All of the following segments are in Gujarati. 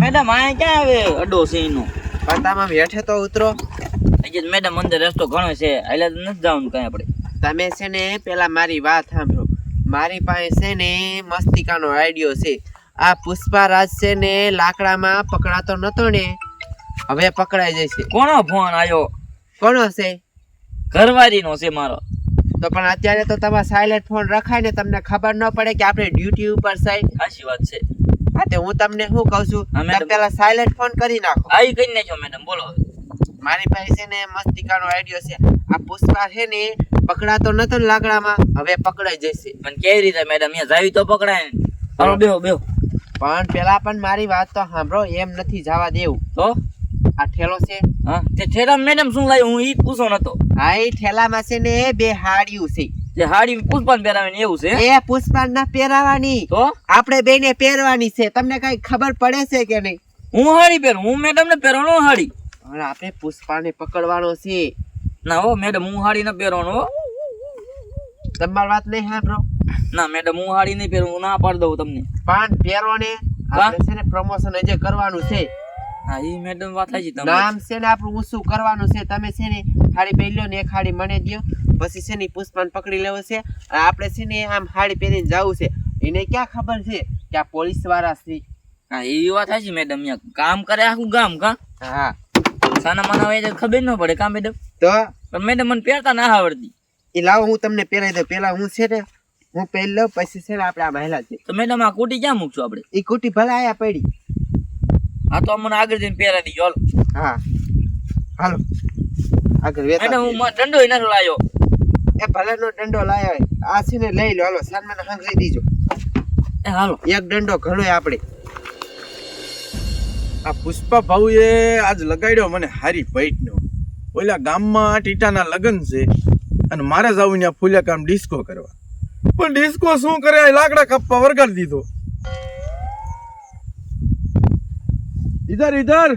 મેડમ આ ક્યાં આવે અડો છે એનો પતામાં હેઠે તો ઉતરો. હજી મેડમ અંદર રસ્તો ઘણો છે એટલે તો નથી જવાનું કઈ આપણે. તમે છે ને પેલા મારી વાત સાંભળો. મારી પાસે છે ને મસ્તિકાનો આઈડિયો છે. આ પુષ્પારાજ છે ને લાકડામાં પકડાતો નતો ને હવે પકડાઈ જશે. કોનો ફોન આવ્યો કોનો છે? ઘરવાળીનો છે મારો. તો પણ અત્યારે તો તમારે સાયલેન્ટ ફોન રખાય ને તમને ખબર ન પડે કે આપણે ડ્યુટી ઉપર સાઈ સાચી વાત છે. હા તે હું તમને શું કહું છું? હા, તમે પેલા સાયલેન્ટ ફોન કરી નાખો. ઈ કરી નાખ્યો મેડમ બોલો મારી પાસે છે ને મસ્તિકાનો આઈડિયો છે. આ પુષ્પા છે ને પકડાતો નતો ને લાકડામાં હવે પકડાઈ જશે. પણ કેવી રીતે મેડમ અહીંયા જાવી તો પકડાય હાલો બેહો બેહો. પણ પેલા પણ મારી વાત તો સાંભળો એમ નથી જવા દેવું. તો? આ ઠેલો છે. હા તે ઠેલા મેડમ શું લાવ્યું? હું ઈ પૂછો નતો. આ એ ઠેલામાં છે ને બે હાડિયું છે. જે હાડી પુષ્પાન પહેરાવાની એવું છે? એ પુષ્પાન ના પહેરાવાની. તો? આપણે બેને પહેરવાની છે. તમને કઈ ખબર પડે છે કે નહીં? હું હાડી પહેરું? હું મેડમ ને પહેરવાનો હાડી. પણ આપણે પુષ્પાને પકડવાનો છે. ના હો મેડમ હું હાડી ન પહેરવાનો તમારી વાત નહીં સાંભળો. ના મેડમ હું હાડી નહીં પહેરું. ના પાડી દઉં તમને. પણ પહેરો ને. આપણે છે ને પ્રમોશન હજી કરવાનું છે. હા ઈ મેડમ વાત સાચી તમે નામ છે ને આપણું ઊંચું કરવાનું છે. તમે છે ને હાડી પહેરી લો ને ખાડી મને દ્યો. પછી છે ને પુષ્પાન પકડી લેવો છે. આપણે છે ને આમ હાડી પહેરીને જવું છે. એને ક્યાં ખબર છે કે આ પોલીસવાળા છે? હા એવી વાત સાચી મેડમ અહીંયા કામ કરે આખું ગામ કા? હા. સાના માના હોય ખબર ન પડે કા મેડમ તો? પણ મેડમ મને પહેરતા ના આવડતી. એ લાવો હું તમને પહેરાવી દઉં. પેલા હું છે ને હું પહેરી લઉં પછી છે ને આપણે આ મહિલા છે તો મેડમ આ કુટી ક્યાં મૂકશું આપણે? એ કુટી ભલે આયા પડી. હા તો મને આગળ જઈને પહેરાવી દીજો હાલો. હા. હાલો. આગળ વેતા અને હું ડંડો દંડો નથી લાયો. એ ભલે નો દંડો લાયો આ સીને લઈ લો હાલો સન્માન હંગરી દીજો. એ હાલો. એક દંડો ઘણો આપણે આ પુષ્પા ભાઉએ આજ લગાડ્યો મને હારી ભેટનો. ઓલા ગામમાં ટીટાના લગ્ન છે અને મારે જવું ત્યાં ફૂલ્યા કામ ડિસ્કો કરવા. પણ ડિસ્કો શું કરે? લાકડા કપ્પા વરગાડી દીધો. ઇધર ઇધર.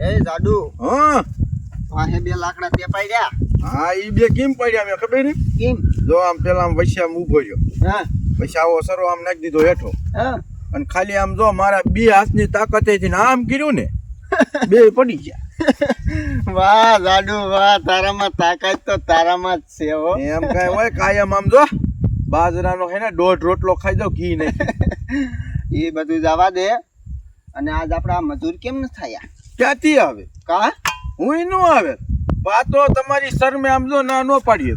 એ જાડુ હા. પાસે બે લાકડા તે પાડ્યા હા ઈ બે કેમ પડ્યા મેં ખબર નહીં? કેમ? જો આમ પેલા આમ વચ્ચે આમ ઊભો રહ્યો. હા. પછી આવો સરો આમ નાખી દીધો હેઠો. હા. અને ખાલી આમ જો મારા બે હાથની તાકાતેથી ને આમ કર્યું ને બે પડી ગયા. વાહ જાડુ વાહ તારામાં તાકાત તો તારામાં જ છે હો. એમ કાય હોય કાયમ આમ જો બાજરાનો હે ને દોઢ રોટલો ખાઈ દો ઘી નહીં એ બધું જવા દે. અને આજ આપણા મજૂર કેમ ન થયા? ક્યાંથી આવે? કા? હું નો આવે. વાતો તમારી શરમે આમ જો ના નો પાડીએ.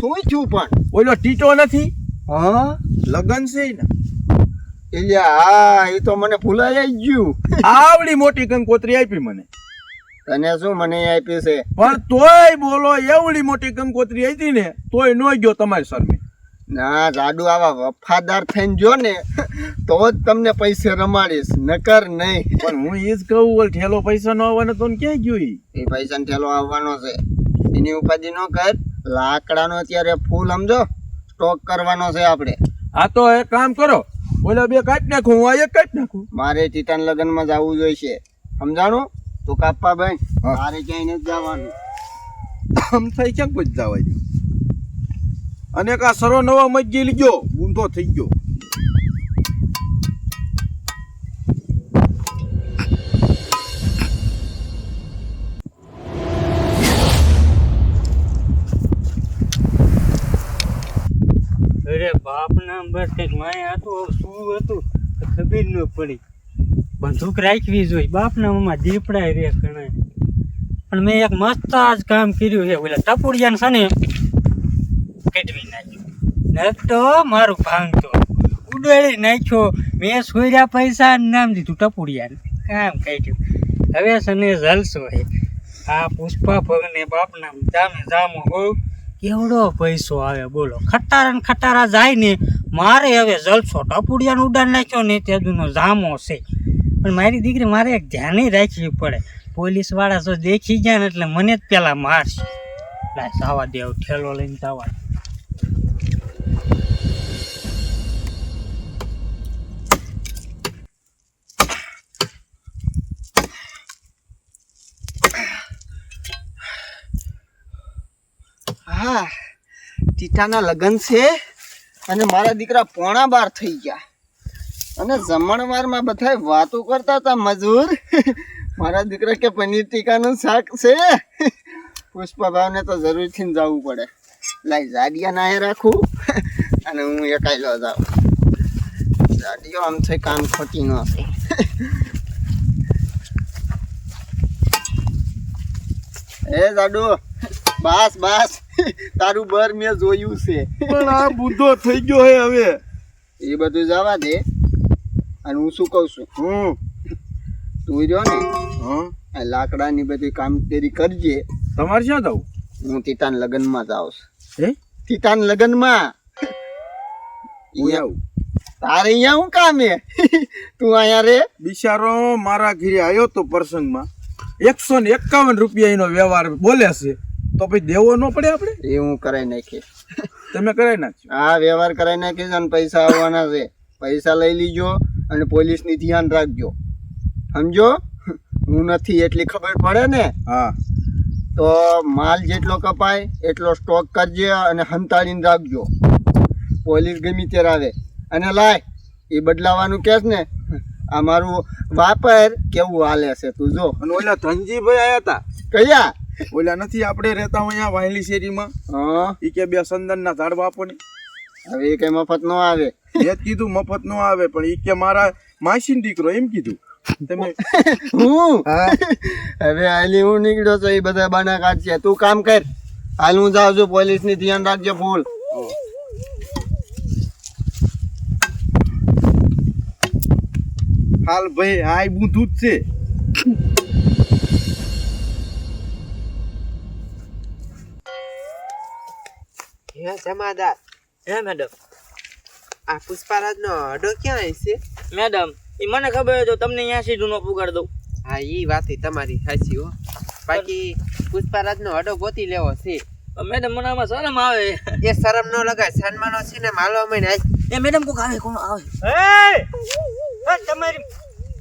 શું થયું પણ. ઓલો ટીટો નથી? હા? લગન છે ને એટલે હા એ તો મને ભૂલાઈ ગયું. આવડી મોટી કંકોત્રી આપી મને. તને શું મને આપી છે? પણ તોય બોલો એવડી મોટી કંકોત્રી હતી ને તોય નો ગયો તમારી શરમે ના જાડુ આવા વફાદાર થઈને જો ને તો જ તમને પૈસે રમાડીશ નકર નહીં. પણ હું એ જ કહું ઓલ ઠેલો પૈસા નો આવવાનો તો ક્યાં ગયો એ પૈસા ઠેલો આવવાનો છે. એની ઉપાધિ ન કર. લાકડાનો અત્યારે ફૂલ સમજો? સ્ટોક કરવાનો છે આપણે. હા તો એક કામ કરો. ઓલા બે કાઢ નાખું હું આ એક કાઢ નાખું. મારે ટીટાન લગ્નમાં જવું જોઈશે. સમજાણું? તું કાપવા બેન. મારે ક્યાંય નથી જવાનું. આમ થઈ ક્યાં કોઈ જવા અને કા સરો નવા મજી લીજો ગુંધો થઈ ગયો. અરે બાપના બસ કંઈક માય હતું શું હતું? ખબર ન પડી. બંદૂક રાખવી જોઈએ બાપના મમ્મા દીપડાય રે કણાય પણ મેં એક મસ્ત આજ કામ કર્યું છે, ઓલા ટપુડિયાને ને કટવી નાખ્યું. તો મારું ભાંગતો ઉડાડી નાખ્યો. મેં સોયરા પૈસા નામ દીધું ટપુડિયાને. કામ કાઢ્યું. હવે છે ને જલસો હે. આ પુષ્પા ભગને બાપના જામે જામો હો. કેવડો પૈસો આવે બોલો. ખટારા ને ખટારા જાય ને મારે હવે જલસો ટપુડિયાને ઉડાડ નાખ્યો ને તે દુનો જામો છે. પણ મારી દીકરી મારે એક ધ્યાને રાખવી પડે. પોલીસવાળા જો દેખી ગયા ને એટલે મને જ પેલા મારશે. જવા દેવ ઠેલો લઈને જવા હા, ટીટાના લગ્ન છે અને મારા દીકરા પોણા બાર થઈ ગયા. અને જમણવારમાં બધા વાતો કરતા હતા, મજૂર, મારા દીકરા કે પનીર ટીકાનું શાક છે? પુષ્પભાવને તો જરૂરથી જવું પડે. લાઈ જાડિયા નાહે રાખું અને હું એકાયલો જાઉં. જાડિયો આમ છે કામ ખોટી ન હશે એ જાડુ, બસ બસ. તારું બર મેં જોયું છે. પણ આ બુદ્ધો થઈ ગયો હે હવે. એ બધું જવા દે. અને હું શું કહું છું? હમ તું જો ને હા. લાકડાની બધી કામગીરી કરજે. તમારે ક્યાં જાવ? હું તીતાન લગ્નમાં જાઉં છું. હે? તીતાન લગ્નમાં? હું આવું. તારે અહીંયા હું કામ? હે તું અહીંયા રે. બિચારો મારા ઘરે આવ્યો તો પ્રસંગમાં. એકસો ને એકાવન રૂપિયા એનો વ્યવહાર બોલે છે. તો પછી દેવો ન પડે આપણે? એ હું કરાવી નાખીશ તમે કરાવી નાખજો. આ વ્યવહાર કરાવી નાખીશ અને પૈસા આવવાના છે. પૈસા લઈ લીજો અને પોલીસની ધ્યાન રાખજો. સમજો? હું નથી એટલી ખબર પડે ને? હા. તો માલ જેટલો કપાય એટલો સ્ટોક કરજે અને હંતાડીને રાખજો. પોલીસ ગમી ત્યારે આવે. અને લાય એ બદલાવાનું કેસ ને. આ મારું વાપર કેવું હાલે છે તું જો. અને ઓલા ધનજીભાઈ આવ્યા હતા કયા? ઓલા નથી આપણે રહેતા અહીંયા વાયલી શેરીમાં. હા. ઈ કે બે સંદનના ઝાડવા આપો ને હવે એ કઈ મફત ન આવે. એ જ કીધું મફત નો આવે પણ ઈ કે મારા માસીનો દીકરો એમ કીધું. તમે હું? હવે હાલી હું નીકળ્યો છો એ બધા બાના કાઢશે. તું કામ કર. હાલ હું જાઉં છું પોલીસની ધ્યાન રાખજે ફૂલ. હાલ ભાઈ આય બુંધું જ છે. હે જમાદાર. હે મેડમ. આ પુષ્પારાજનો અડો ક્યાં છે? મેડમ એ મને ખબર તો તમને અહીંયા સીધું નો પુગાડ દઉં. હા એ વાત તમારી સાચી હો. બાકી પુષ્પારાજ નો અડો ગોતી લેવો છે. મેડમ મને આમાં શરમ આવે. એ શરમ ન લગાય સન્માનો છે ને માલવા મહિને આજ એ મેડમ કોક આવે કોણ આવે. એ! એ તમારી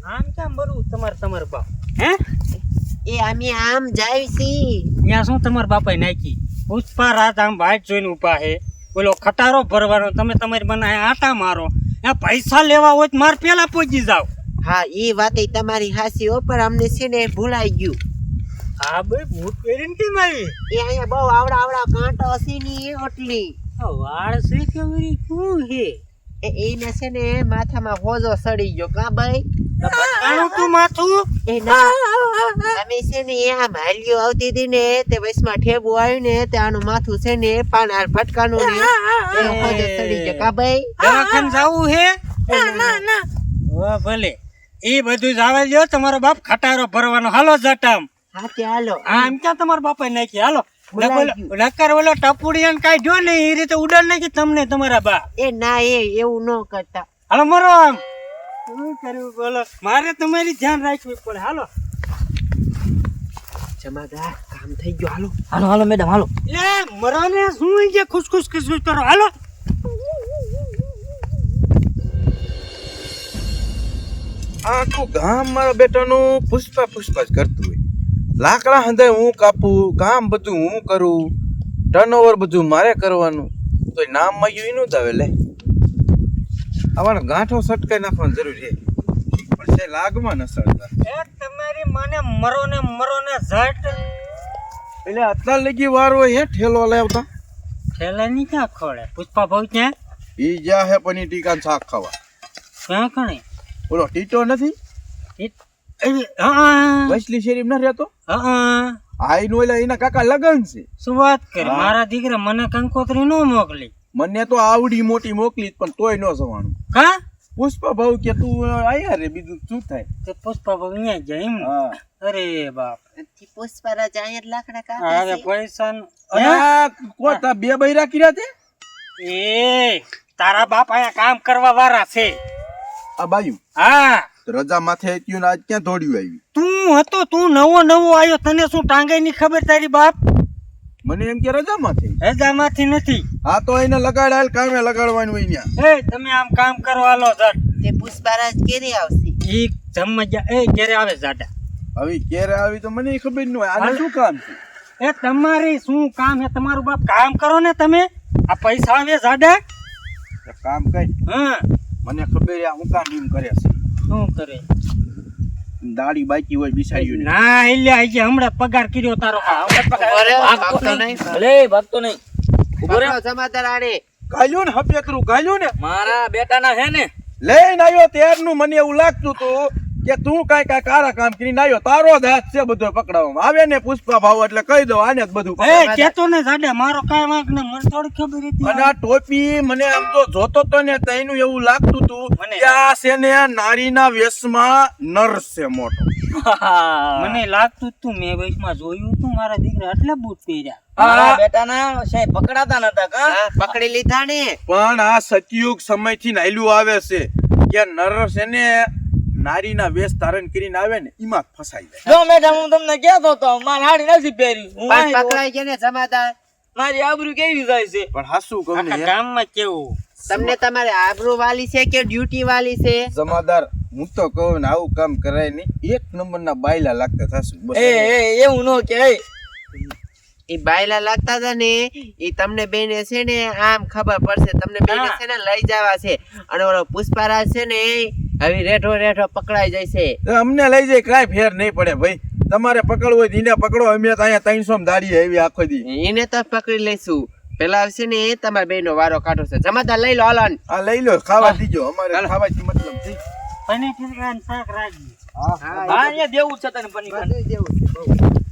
આમ કેમ બરું? તમારે તમાર બાપ. હે? એ અમે આમ જાય છી. ત્યાં શું તમારા બાપાએ નાખી? પુષ્પા રાત આમ વાટ જોઈને ઊભા હે. બોલો ખટારો ભરવાનો તમે તમારી મને આટા મારો. આ પૈસા લેવા હોય તો મારે પેલા પહોંચી જાવ હા એ વાત તમારી હાસી હો પણ અમને છે ને ભૂલાઈ ગયું. હા ભાઈ ભૂત પહેરીને કેમ આવી? એ અહીંયા બહુ આવડા આવડા કાંટો હસી ની એ ઓટલી. વાળ છે કે વળી શું હે? એ એને છે ને માથામાં હોજો સડી ગયો કા ભાઈ બતાણું તું માથું? એ ના. અમે છે ને આમ હાલ્યો આવતી હતી ને તે વચમાં ઠેબુ આવ્યું ને તે આનું માથું છે ને પાનાર ભટકાનું ને એ હોજો સડી કા ભાઈ? દવાખાને જાવું હે? ઓ ભલે. એ બધું જ આવે જો તમારો બાપ ખટારો ભરવાનો. હાલો જટામ. હા તે હાલો. આમ ક્યાં તમારા બાપા નાખી? હાલો. નકર- ઓલો ટપુડિયાને જો ને એ રીતે ઉડાડ નાખી તમને તમારા બા. એ ના એ એવું ન કરતા. હાલો મરો આમ. શું કર્યું? બોલો. મારે તમારી ધ્યાન રાખવી પડે. હાલો. જમાદાર કામ થઈ ગયું. હાલો. હાલો હાલો મેડમ હાલો. એ મરાને શું છે? ખુશ ખુશ ખુશ ખુશ કરો. હાલો. આખું ગામ મારા બેટાનું પુષ્પા પુષ્પા જ કરતું હોય. લાકડા હંધે હું કાપું કામ બધું હું કરું ટર્નઓવર બધું મારે કરવાનું. તો નામ માંગ્યું એનું જ આવે લે. આવાનો ગાંઠો સટકાઈ નાખવાની જરૂર છે. પણ છે લાગમાં ન સળતા એ તમારી મને મરો ને મરો ને ઝટ. એટલે અત્યાર લગી વાર હોય હે ઠેલો લાવતા? થેલાની ક્યાં ખોળે પુષ્પા ભાઈ ક્યાં? ઈ જ્યાં હે પનીર ટીકા શાક ખાવા. ક્યાં કણે બોલો ટીટો નથી? એ- એ- હા વૈસલી શેરીફ ન રહેતો? હા આઈ નો એના કાકા લગન છે. શું વાત કરી? મારા દીકરા મને કંકોત્રી નો મોકલી. મને તો આવડી મોટી મોકલી પણ તોય ન જવાનું. હા? પુષ્પા ભાવ કે તું આયા રે બીજું શું થાય? તો પુષ્પા ભાવ અહીંયા જાય એમ. અરે બાપ. પુષ્પા પુષ્પારાજ અહીંયા જ લાકડા હવે કાપે છે. પૈસા અને કોતા બે બૈરા કર્યા તે એ તારા બાપ અહીંયા કામ કરવા વાળા છે. આ બાયુ? હા. રજા માથે આજ ક્યાં દોડ્યું આવ્યું તું હતો તું નવો નવો આવ્યો તને શું ટાંગાઈ ની ખબર તારી બાપ? મને એમ કે રજામાંથી. રજામાંથી નથી. હા તો એને લગાડાયેલ કામે લગાડવાનું હોય ત્યાં એ તમે આમ કામ કરો હાલો ઝટ તે પુષ્પારાજ કેરી આવશે? ઈ જમવા એ કેરે આવે જાડા. હવે ક્યારે આવી તો મને ખબર ન હોય. આને શું કામ છે? એ તમારી શું કામ હે તમારું બાપ કામ કરો ને તમે. આ પૈસા આવે જાડા. કામ કઈ હા. મને ખબર આ હું કામ એમ કરે છે. શું કરે? દાઢી બાકી હોય બિસાડ્યું ને ના એટલે આજે હમણાં પગાર કર્યો તારો. ભાગતો નહીં. ભલે ભાગતો નહીં. ઊભો રે પકડો આડે. ગાલ્યું ને હપેકરું ગાલ્યું ને. મારા બેટાના હે ને. લઈને આવ્યો ત્યારનું મને એવું લાગતું હતું. કે તું કઈ કઈ કારા કામ કરીને આવ્યો તારો જ હાથ છે બધો પકડાવવામાં. આવે ને પુષ્પા ભાવ એટલે કહી દો આને જ બધું એ કેતો ને જાડે મારો કાંઈ વાંક ને મને થોડી ખબર હતી અને આ. ટોપી મને આમ તો જોતો તો ને તઈનું એવું લાગતું તું કે આ છે ને નારીના વેશમાં નર છે મોટો. મને લાગતું તું મેં વેશમાં જોયું તું મારા દીકરા એટલે બૂટ પહેર્યા. મારા પકડાતા નતા પકડી લીધા ને. પણ આ સતયુગ સમયથી નાયલું આવે છે કે નર છે ને નારીના વેશ ધારણ કરીને આવે ને એમાં ફસાઈ જાય. જો મેડમ હું તમને કહેતો તો મારી હાડી નથી પહેરી હું પકડાઈ ગયા ને જમાદાર મારી આબરૂ કેવી જાય છે? પણ હાસુ કહું ને ગામમાં કેવું. તમને તમારે આબરૂ વાલી છે કે ડ્યુટી વાલી છે? જમાદાર હું તો કહું ને આવું કામ કરાય નહીં. એક નંબરના બાયલા લાગતા થશું એ એ એવું નો કે એ બાયલા લાગતા હતા ને એ તમને બેને છે ને આમ ખબર પડશે તમને બેને છે ને લઈ જવા છે. અને ઓલો પુષ્પારાજ છે ને હવે રેઠો રેઠો પકડાઈ જાય છે. અમને લઈ જાય કાંઈ ફેર નહીં પડે ભાઈ. તમારે પકડવું હોય તો એને પકડો અમે તો અહીંયા ત્રણસો દાડીએ એવી આખો દી. એને તો પકડી લઈશું. પેલા આવશે ને તમારા બેનો વારો કાઢો છે. જમાદાર લઈ લો હાલો. આ લઈ લો ખાવા દીજો. અમારે ખાવાથી મતલબ છે. પનીર ટીકા શાક રાખી હા, હા અહીંયા દેવું છે તને પનીર દેવું છે, બહુ.